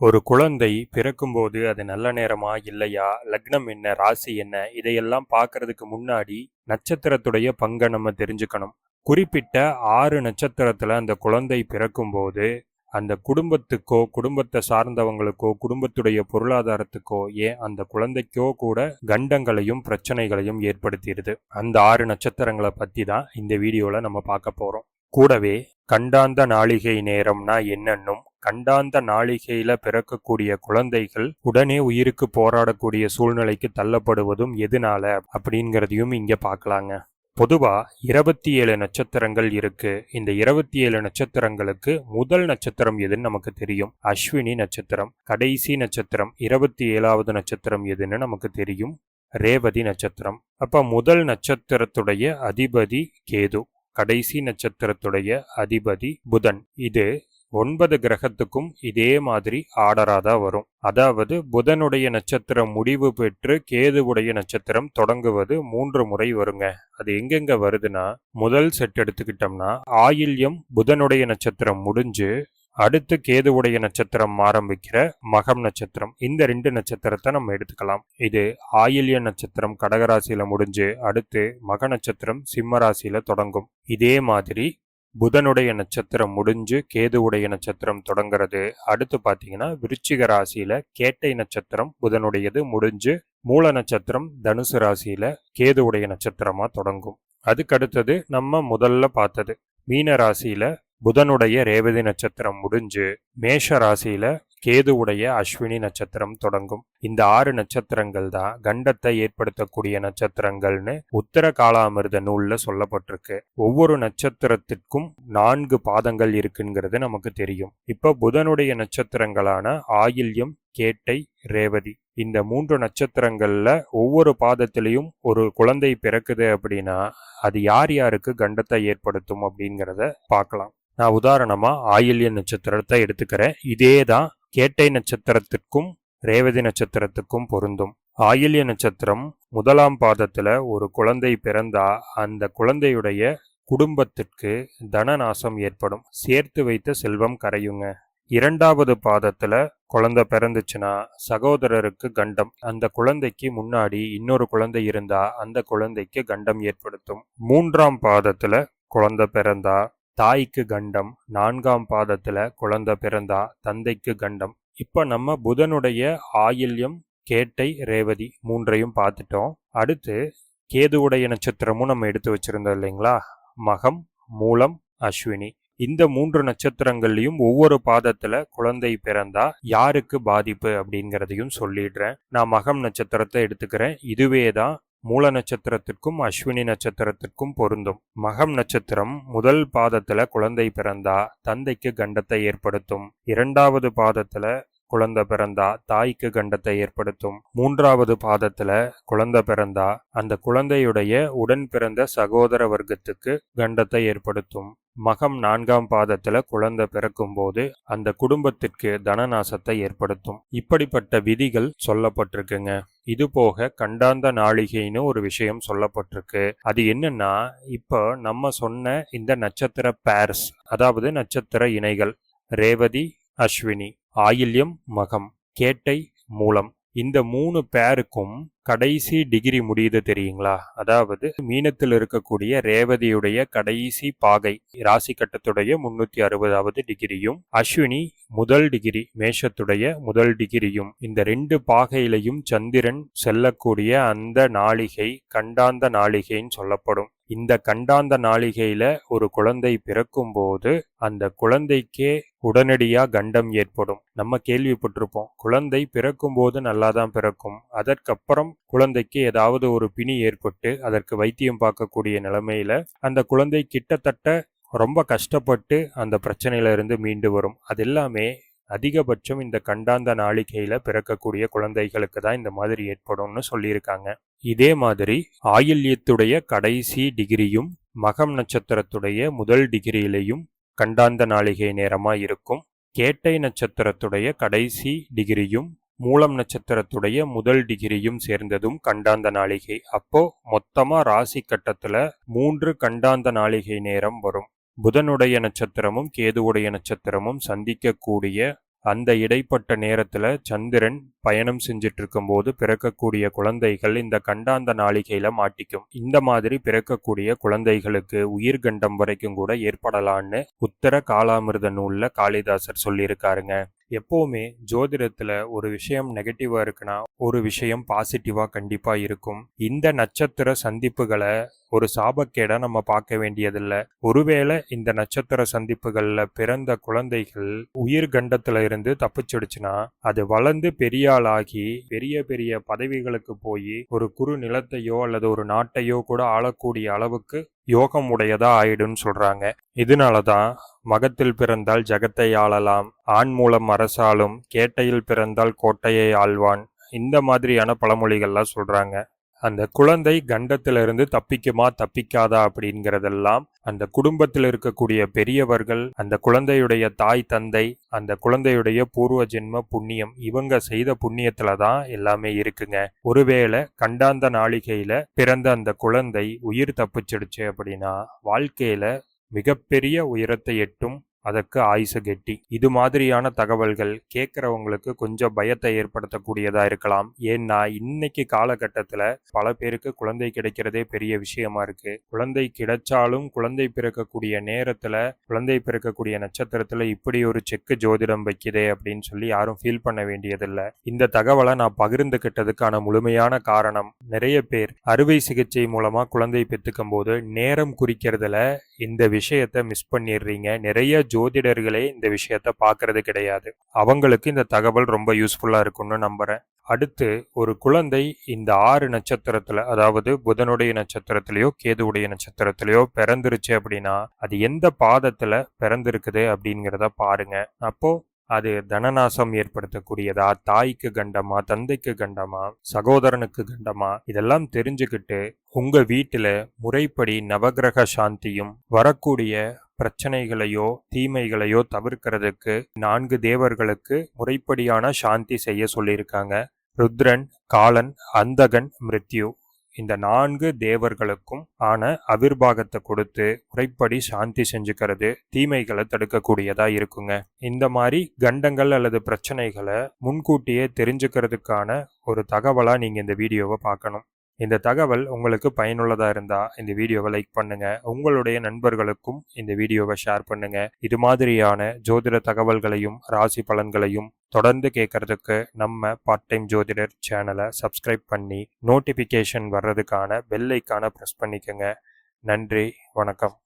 ஒரு குழந்தை பிறக்கும்போது அது நல்ல நேரமா இல்லையா? லக்னம் என்ன? ராசி என்ன? இதையெல்லாம் பார்க்கறதுக்கு முன்னாடி நட்சத்திரத்துடைய பங்கை நம்ம தெரிஞ்சுக்கணும். குறிப்பிட்ட ஆறு நட்சத்திரத்துல அந்த குழந்தை பிறக்கும்போது அந்த குடும்பத்துக்கோ குடும்பத்தை சார்ந்தவங்களுக்கோ குடும்பத்துடைய பொருளாதாரத்துக்கோ ஏன் அந்த குழந்தைக்கோ கூட கண்டங்களையும் பிரச்சனைகளையும் ஏற்படுத்திடுது. அந்த ஆறு நட்சத்திரங்களை பத்தி தான் இந்த வீடியோல நம்ம பார்க்க போறோம். கூடவே கண்டாந்த நாளிகை நேரம்னா என்னன்னும் கண்டாந்த நாளிகையில பிறக்கக்கூடிய குழந்தைகள் உடனே உயிருக்கு போராடக்கூடிய சூழ்நிலைக்கு தள்ளப்படுவதும் எதனால அப்படிங்கிறதையும் இங்க பார்க்கலாங்க பொதுவா இருபத்தி ஏழு நட்சத்திரங்கள் இருக்கு. இந்த இருபத்தி ஏழு நட்சத்திரங்களுக்கு முதல் நட்சத்திரம் எதுன்னு நமக்கு தெரியும். அஸ்வினி நட்சத்திரம் கடைசி நட்சத்திரம் இருபத்தி ஏழாவது நட்சத்திரம் எதுன்னு நமக்கு தெரியும். ரேவதி நட்சத்திரம். அப்ப முதல் நட்சத்திரத்துடைய அதிபதி கேது. கடைசி நட்சத்திரத்துடைய அதிபதி புதன். இது ஒன்பது கிரகத்துக்கும் இதே மாதிரி ஆர்டரா தான் வரும். அதாவது புதனுடைய நட்சத்திரம் முடிவு பெற்று கேதுவுடைய நட்சத்திரம் தொடங்குவது மூன்று முறை வருங்க. அது எங்கெங்க வருதுன்னா முதல் செட் எடுத்துக்கிட்டோம்னா ஆயில்யம் புதனுடைய நட்சத்திரம் முடிஞ்சு அடுத்து கேதுவுடைய நட்சத்திரம் ஆரம்பிக்கிற மகம் நட்சத்திரம். இந்த ரெண்டு நட்சத்திரத்தை நம்ம எடுத்துக்கலாம். இது ஆயில்ய நட்சத்திரம் கடகராசியில முடிஞ்சு அடுத்து மக நட்சத்திரம் சிம்ம ராசியில தொடங்கும். இதே மாதிரி புதனுடைய நட்சத்திரம் முடிஞ்சு கேதுவுடைய நட்சத்திரம் தொடங்குறது. அடுத்து பார்த்தீங்கன்னா விருச்சிக ராசியில கேட்டை நட்சத்திரம் புதனுடையது முடிஞ்சு மூல நட்சத்திரம் தனுசு ராசியில கேதுவுடைய நட்சத்திரமா தொடங்கும். அதுக்கடுத்தது நம்ம முதல்ல பார்த்தது. மீன ராசியில புதனுடைய ரேவதி நட்சத்திரம் முடிஞ்சு மேஷ ராசியில கேதுவுடைய அஸ்வினி நட்சத்திரம் தொடங்கும். இந்த ஆறு நட்சத்திரங்கள் தான் கண்டத்தை ஏற்படுத்தக்கூடிய நட்சத்திரங்கள்னு உத்தர காலாமிர்த நூல்ல சொல்லப்பட்டிருக்கு. ஒவ்வொரு நட்சத்திரத்திற்கும் நான்கு பாதங்கள் இருக்குங்கிறது நமக்கு தெரியும். இப்ப புதனுடைய நட்சத்திரங்களான ஆயில்யம் கேட்டை ரேவதி. இந்த மூன்று நட்சத்திரங்கள்ல ஒவ்வொரு பாதத்திலையும் ஒரு குழந்தை பிறக்குது அப்படின்னா அது யார் யாருக்கு கண்டத்தை ஏற்படுத்தும் அப்படிங்கிறத பார்க்கலாம். நான் உதாரணமா ஆயில்ய நட்சத்திரத்தை எடுத்துக்கிறேன். இதே தான் கேட்டை நட்சத்திரத்திற்கும் ரேவதி நட்சத்திரத்துக்கும் பொருந்தும். ஆயில்ய நட்சத்திரம் முதலாம் பாதத்துல ஒரு குழந்தை பிறந்தா அந்த குழந்தையுடைய குடும்பத்திற்கு தனநாசம் ஏற்படும். சேர்த்து வைத்த செல்வம் கரையுங்க. இரண்டாவது பாதத்துல குழந்தை பிறந்துச்சுன்னா சகோதரருக்கு கண்டம். அந்த குழந்தைக்கு முன்னாடி இன்னொரு குழந்தை இருந்தா அந்த குழந்தைக்கு கண்டம் ஏற்படுத்தும். மூன்றாம் பாதத்துல குழந்தை பிறந்தா தாய்க்கு கண்டம் நான்காம் பாதத்தில் குழந்தை பிறந்தா தந்தைக்கு கண்டம். இப்போ நம்ம புதனுடைய ஆயில்யம் கேட்டை ரேவதி மூன்றையும் பார்த்துட்டோம். அடுத்து கேதுவுடைய நட்சத்திரமும் நம்ம எடுத்து வச்சிருந்தோம் இல்லைங்களா? மகம் மூலம் அஸ்வினி. இந்த மூன்று நட்சத்திரங்கள்லையும் ஒவ்வொரு பாதத்துல குழந்தை பிறந்தா யாருக்கு பாதிப்பு அப்படிங்கிறதையும் சொல்லிடுறேன். நான் மகம் நட்சத்திரத்தை எடுத்துக்கிறேன். இதுவே தான் மூல நட்சத்திரத்திற்கும் அஸ்வினி நட்சத்திரத்திற்கும் பொருந்தும். மகம் நட்சத்திரம் முதல் பாதத்துல குழந்தை பிறந்தா தந்தைக்கு கண்டத்தை ஏற்படுத்தும். இரண்டாவது பாதத்துல குழந்தை பிறந்தா தாய்க்கு கண்டத்தை ஏற்படுத்தும். மூன்றாவது பாதத்துல குழந்தை பிறந்தா அந்த குழந்தையுடைய உடன் பிறந்த சகோதர வர்க்கத்துக்கு கண்டத்தை ஏற்படுத்தும். மகம் நான்காம் பாதத்தில் குழந்தை பிறக்கும்போது அந்த குடும்பத்திற்கு தனநாசத்தை ஏற்படுத்தும். இப்படிப்பட்ட விதிகள் சொல்லப்பட்டிருக்குங்க. இது போக கண்டாந்த நாளிகைன்னு ஒரு விஷயம் சொல்லப்பட்டிருக்கு. அது என்னன்னா இப்போ நம்ம சொன்ன இந்த நட்சத்திர பேர்ஸ் அதாவது நட்சத்திர இணைகள் ரேவதி அஸ்வினி ஆயில்யம் மகம் கேட்டை மூலம். இந்த மூணு பேருக்கும் கடைசி டிகிரி முடியுது தெரியுங்களா? அதாவது மீனத்தில் இருக்கக்கூடிய ரேவதியுடைய கடைசி பாகை ராசி கட்டத்துடைய முன்னூத்தி அறுபதாவது டிகிரியும் அஸ்வினி முதல் டிகிரி மேஷத்துடைய முதல் டிகிரியும் இந்த ரெண்டு பாகையிலையும் சந்திரன் செல்லக்கூடிய அந்த நாளிகை கண்டாந்த நாளிகைன்னு சொல்லப்படும். இந்த கண்டாந்த நாளிகையில ஒரு குழந்தை பிறக்கும் போது அந்த குழந்தைக்கே உடனடியா கண்டம் ஏற்படும். நம்ம கேள்விப்பட்டிருப்போம் குழந்தை பிறக்கும் போது நல்லா தான் பிறக்கும். அதற்கப்புறம் குழந்தைக்கு ஏதாவது ஒரு பிணி ஏற்பட்டு அதற்கு வைத்தியம் பார்க்கக்கூடிய நிலைமையில அந்த குழந்தை கிட்டத்தட்ட ரொம்ப கஷ்டப்பட்டு அந்த பிரச்சனையில இருந்து மீண்டு வரும். அது எல்லாமே அதிகபட்சம் இந்த கண்டாந்த நாளிகையில் பிறக்கக்கூடிய குழந்தைகளுக்கு தான் இந்த மாதிரி ஏற்படும்னு சொல்லியிருக்காங்க. இதே மாதிரி ஆயில்யத்துடைய கடைசி டிகிரியும் மகம் நட்சத்திரத்துடைய முதல் டிகிரியிலையும் கண்டாந்த நாளிகை நேரமாக இருக்கும். கேட்டை நட்சத்திரத்துடைய கடைசி டிகிரியும் மூலம் நட்சத்திரத்துடைய முதல் டிகிரியும் சேர்ந்ததும் கண்டாந்த நாளிகை. அப்போ மொத்தமா ராசி கட்டத்துல மூன்று கண்டாந்த நாளிகை நேரம் வரும். புதனுடைய நட்சத்திரமும் கேதுவுடைய நட்சத்திரமும் சந்திக்கக்கூடிய அந்த இடைப்பட்ட நேரத்தில் சந்திரன் பயணம் செஞ்சுட்டு இருக்கும்போது பிறக்கக்கூடிய குழந்தைகள் இந்த கண்டாந்த நாளிகையில் மாட்டிக்கும். இந்த மாதிரி பிறக்கக்கூடிய குழந்தைகளுக்கு உயிர்கண்டம் வரைக்கும் கூட ஏற்படலான்னு உத்தர காலாமிருத நூலில் காளிதாசர் சொல்லியிருக்காருங்க. எப்போவுமே ஜோதிடத்துல ஒரு விஷயம் நெகட்டிவா இருக்குன்னா ஒரு விஷயம் பாசிட்டிவா கண்டிப்பா இருக்கும். இந்த நட்சத்திர சந்திப்புகளை ஒரு சாபக்கேடா நம்ம பார்க்க வேண்டியதில்லை. ஒருவேளை இந்த நட்சத்திர சந்திப்புகளில் பிறந்த குழந்தைகள் உயிர் கண்டத்துல இருந்து தப்பிச்சிடுச்சுன்னா அது வளர்ந்து பெரிய ஆளாகி பெரிய பெரிய பதவிகளுக்கு போய் ஒரு குறு நிலத்தையோ அல்லது ஒரு நாட்டையோ கூட ஆளக்கூடிய அளவுக்கு யோகம் உடையதா ஆயிடுன்னு சொல்றாங்க. இதனாலதான் மகத்தில் பிறந்தால் ஜகத்தை ஆளலாம் ஆண் மூலம் அரசாலும் கேட்டையில் பிறந்தால் கோட்டையை ஆழ்வான் இந்த மாதிரியான பழமொழிகள்லாம் சொல்றாங்க. அந்த குழந்தை கண்டத்திலிருந்து தப்பிக்குமா தப்பிக்காதா அப்படிங்கிறதெல்லாம் அந்த குடும்பத்தில் இருக்கக்கூடிய பெரியவர்கள் அந்த குழந்தையுடைய தாய் தந்தை அந்த குழந்தையுடைய பூர்வ ஜென்ம புண்ணியம் இவங்க செய்த புண்ணியத்துல தான் எல்லாமே இருக்குங்க. ஒருவேளை கண்டாந்த நாளிகையில பிறந்த அந்த குழந்தை உயிர் தப்பிச்சிடுச்சு அப்படின்னா வாழ்க்கையில மிகப்பெரிய உயரத்தை எட்டும் அதற்கு ஆயுசு கெட்டி. இது மாதிரியான தகவல்கள் கேட்குறவங்களுக்கு கொஞ்சம் பயத்தை ஏற்படுத்தக்கூடியதாக இருக்கலாம். ஏன்னா இன்னைக்கு காலகட்டத்தில் பல பேருக்கு குழந்தை கிடைக்கிறதே பெரிய விஷயமா இருக்கு. குழந்தை கிடைச்சாலும் குழந்தை பிறக்கக்கூடிய நேரத்தில் குழந்தை பிறக்கக்கூடிய நட்சத்திரத்தில் இப்படி ஒரு செக்கு ஜோதிடம் வைக்குதே அப்படின்னு சொல்லி யாரும் ஃபீல் பண்ண வேண்டியதில்லை. இந்த தகவலை நான் பகிர்ந்துகிட்டதுக்கான முழுமையான காரணம் நிறைய பேர் அறுவை சிகிச்சை மூலமாக குழந்தை பெற்றுக்கும் போது நேரம் குறிக்கிறதுல இந்த விஷயத்தை மிஸ் பண்ணிடுறீங்க. நிறைய ஜோதிடர்களே இந்த விஷயத்த பார்க்கறது கிடையாது. அவங்களுக்கு இந்த தகவல் ரொம்ப யூஸ்ஃபுல்லாக இருக்கும்னு நம்புகிறேன் அடுத்து ஒரு குழந்தை இந்த ஆறு நட்சத்திரத்தில் அதாவது புதனுடைய நட்சத்திரத்திலையோ கேதுவுடைய நட்சத்திரத்திலையோ பிறந்துருச்சு அப்படின்னா அது எந்த பாதத்தில் பிறந்திருக்குது அப்படிங்கிறத பாருங்க. அப்போ அது தனநாசம் ஏற்படுத்தக்கூடியதா தாய்க்கு கண்டமா தந்தைக்கு கண்டமா சகோதரனுக்கு கண்டமா இதெல்லாம் தெரிஞ்சுக்கிட்டு உங்க வீட்டுல முறைப்படி நவகிரக சாந்தியும் வரக்கூடிய பிரச்சனைகளையோ தீமைகளையோ தவிர்க்கிறதுக்கு நான்கு தேவர்களுக்கு முறைப்படியான சாந்தி செய்ய சொல்லியிருக்காங்க. ருத்ரன் காலன் அந்தகன் மிருத்யு. இந்த நான்கு தேவர்களுக்கும் ஆன அவிர்வாகத்தை கொடுத்து முறைப்படி சாந்தி செஞ்சுக்கிறது தீமைகளை தடுக்கக்கூடியதா இருக்குங்க. இந்த மாதிரி கண்டங்கள் அல்லது பிரச்சனைகளை முன்கூட்டியே தெரிஞ்சுக்கிறதுக்கான ஒரு தகவலா நீங்க இந்த வீடியோவை பார்க்கணும். இந்த தகவல் உங்களுக்கு பயனுள்ளதாக இருந்தால் இந்த வீடியோவை லைக் பண்ணுங்கள் உங்களுடைய நண்பர்களுக்கும் இந்த வீடியோவை ஷேர் பண்ணுங்கள் இது மாதிரியான ஜோதிட தகவல்களையும் ராசி பலன்களையும் தொடர்ந்து கேட்கறதுக்கு நம்ம பார்ட் டைம் ஜோதிடர் சேனலை சப்ஸ்கிரைப் பண்ணி நோட்டிஃபிகேஷன் வர்றதுக்கான பெல் ஐக்கான ப்ரெஸ் பண்ணிக்கோங்க. நன்றி வணக்கம்.